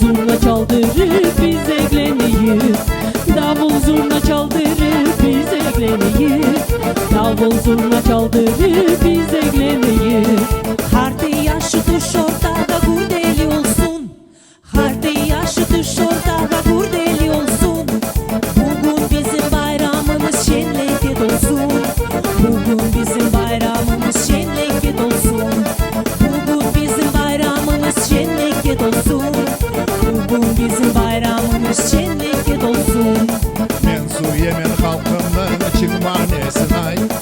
zurna çaldırıp biz eğleniyip Davul zurna çaldırıp biz eğleniyip Davul zurna çaldırıp biz eğleniyip Harde yaşı düş şenlikle dolsun Men su Yemen halkının çıkmanesine ait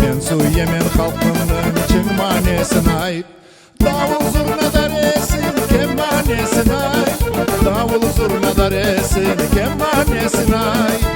Men su Yemen halkının çıkmanesine ait Davul zurna da resim kemanesine ait Davul zurna da resim kemanesine ait Davul